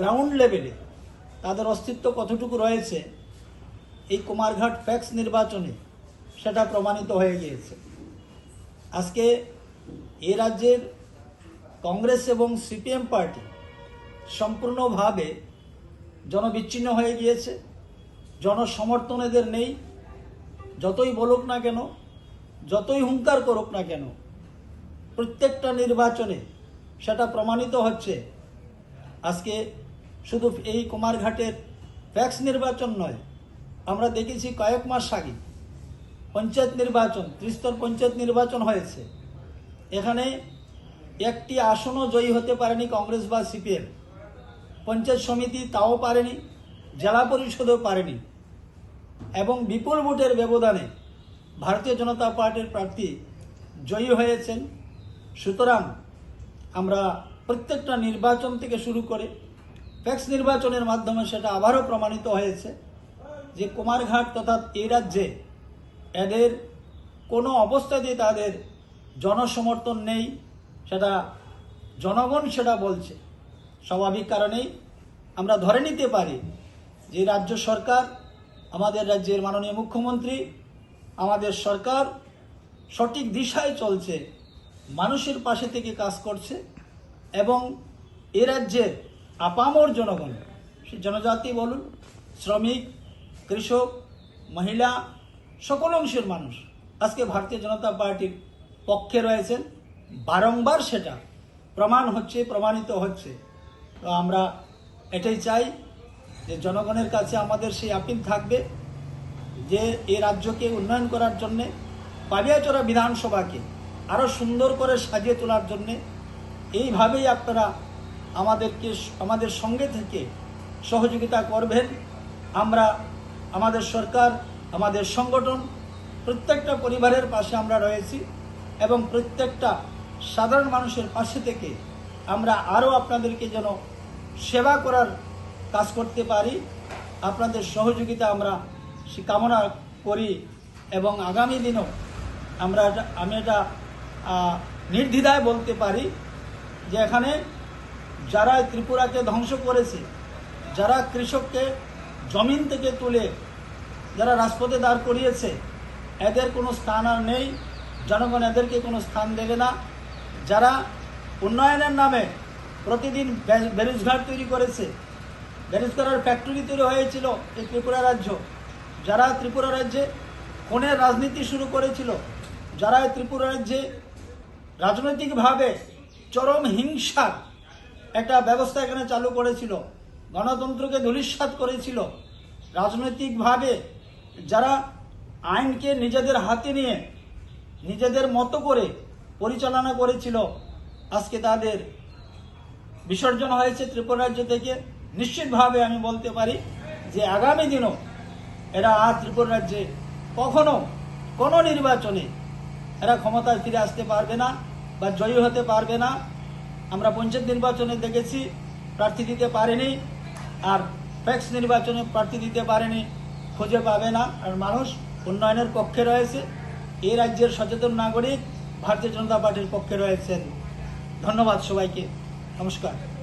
Ground লেভেলে তাদের অস্তিত্ব কতটুকু রয়েছে, এই কুমারঘাট ফ্যাক্স নির্বাচনে সেটা প্রমাণিত হয়ে গিয়েছে। আজকে এ রাজ্যের কংগ্রেস এবং সিপিএম পার্টি সম্পূর্ণভাবে জনবিচ্ছিন্ন হয়ে গিয়েছে জনসমর্থন এদের নেই, যতই বলুক না কেন, যতই হুঙ্কার করুক না কেন, প্রত্যেকটা নির্বাচনে সেটা প্রমাণিত হচ্ছে। আজকে শুধু এই কুমারঘাটের ফ্যাক্স নির্বাচন নয়, আমরা দেখেছি কয়েক মাস আগে পঞ্চায়েত নির্বাচন, ত্রিস্তর পঞ্চায়েত নির্বাচন হয়েছে। এখানে একটি আসনও জয়ী হতে পারেনি কংগ্রেস বা সিপিএম। পঞ্চায়েত সমিতি তাও পারেনি, জেলা পরিষদও পারেনি। এবং বিপুল ভোটের ব্যবধানে ভারতীয় জনতা পার্টির প্রার্থী জয়ী হয়েছেন। সুতরাং আমরা প্রত্যেকটা নির্বাচন থেকে শুরু করে ফ্যাক্স নির্বাচনের মাধ্যমে সেটা আবারও প্রমাণিত হয়েছে যে কুমারঘাট তথা এই রাজ্যে এদের কোনো অবস্থাতেই তাদের জনসমর্থন নেই। সেটা জনগণ সেটা বলছে। স্বাভাবিক কারণেই আমরা ধরে নিতে পারি যে রাজ্য সরকার, আমাদের রাজ্যের মাননীয় মুখ্যমন্ত্রী, আমাদের সরকার সঠিক দিশায় চলছে, মানুষের পাশে থেকে কাজ করছে এবং এ রাজ্যের আপামর জনগণ, সে জনজাতি বলুন, শ্রমিক, কৃষক, মহিলা, সকল অংশের মানুষ আজকে ভারতীয় জনতা পার্টির পক্ষে রয়েছেন। বারংবার সেটা প্রমাণ হচ্ছে, প্রমাণিত হচ্ছে। তো আমরা এটাই চাই যে জনগণের কাছে আমাদের সেই আপিল থাকবে যে এই রাজ্যকে উন্নয়ন করার জন্যে পাবিয়াচড়া বিধানসভাকে আরও সুন্দর করে সাজিয়ে তোলার জন্যে এইভাবেই আপনারা আমাদেরকে আমাদের সঙ্গে থেকে সহযোগিতা করবেন। আমরা, আমাদের সরকার, আমাদের সংগঠন, প্রত্যেকটা পরিবারের পাশে আমরা রয়েছি এবং প্রত্যেকটা সাধারণ মানুষের পাশে থেকে আমরা আরও আপনাদেরকে যেন সেবা করার কাজ করতে পারি। আপনাদের সহযোগিতা আমরা কামনা করি এবং আগামী দিনও আমরা আমি এটা নির্দ্বিধায় বলতে পারি যে এখানে যারা ত্রিপুরাকে ধ্বংস করেছে, যারা কৃষককে জমিন থেকে তুলে যারা রাজপথে দাঁড় করিয়েছে, এদের কোনো স্থান আর নেই, জনগণ এদেরকে কোনো স্থান দেবে না। যারা উন্নয়নের নামে প্রতিদিন বেরোজগার তৈরি করেছে বেরোজগারের ফ্যাক্টরি তৈরি হয়েছিল এই ত্রিপুরা রাজ্য। যারা ত্রিপুরা রাজ্যে খুনের রাজনীতি শুরু করেছিল, যারা ত্রিপুরা রাজ্যে রাজনৈতিকভাবে চরম হিংসার একটা ব্যবস্থা এখানে চালু করেছিল। গণতন্ত্রকে ধূলিসাৎ করেছিল। রাজনৈতিকভাবে যারা আইনকে নিজেদের হাতে নিয়ে, নিজেদের মতো করে পরিচালনা করেছিল, আজকে তাদের বিসর্জন হয়েছে ত্রিপুরা রাজ্য থেকে। নিশ্চিতভাবে আমি বলতে পারি যে আগামী দিনও এরা আর ত্রিপুরা রাজ্যে কখনো কোনো নির্বাচনে এরা ক্ষমতায় ফিরে আসতে পারবে না বা জয়ী হতে পারবে না। আমরা পঞ্চায়েত নির্বাচনে দেখেছি, প্রার্থী দিতে পারেনি, আর প্যাক্স নির্বাচনে প্রার্থী দিতে পারেনি, খুঁজে পাবে না। আর মানুষ উন্নয়নের পক্ষে রয়েছে। এই রাজ্যের সচেতন নাগরিক ভারতীয় জনতা পার্টির পক্ষে রয়েছেন। ধন্যবাদ সবাইকে। নমস্কার।